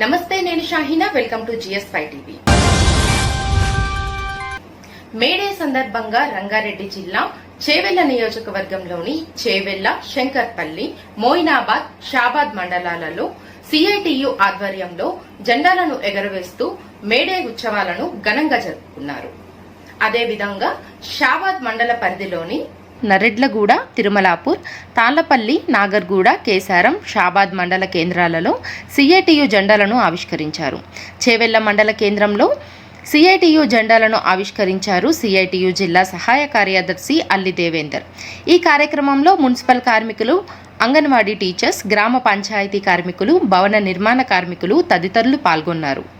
నమస్తే నేను Shaheena. Welcome to GS five TV. May Day సందర్భంగా రంగారెడ్డి జిల్లా చేవెళ్ళ నియోజకవర్గంలోని చేవెళ్ళ శంకర్పల్లి మోయినాబాద్ షాబాద్ మండలాలలో సిఐటియు ఆధ్వర్యంలో జెండాలను ఎగరవేస్తూ మేడే ఉత్సవాలను ఘనంగా జరుపుకున్నారు. అదేవిధంగా షాబాద్ మండల పరిధిలోని నరెడ్లగూడ తిరుమలాపూర్ తాళ్ళపల్లి నాగర్గూడ కేసారం షాబాద్ మండల కేంద్రాలలో సిఐటియు జెండాలను ఆవిష్కరించారు. చేవెళ్ళ మండల కేంద్రంలో సిఐటియు జెండాలను ఆవిష్కరించారు సిఐటియు జిల్లా సహాయ కార్యదర్శి అల్లి దేవేందర్. ఈ కార్యక్రమంలో మున్సిపల్ కార్మికులు అంగన్వాడీ టీచర్స్ గ్రామ పంచాయతీ కార్మికులు భవన నిర్మాణ కార్మికులు తదితరులు పాల్గొన్నారు.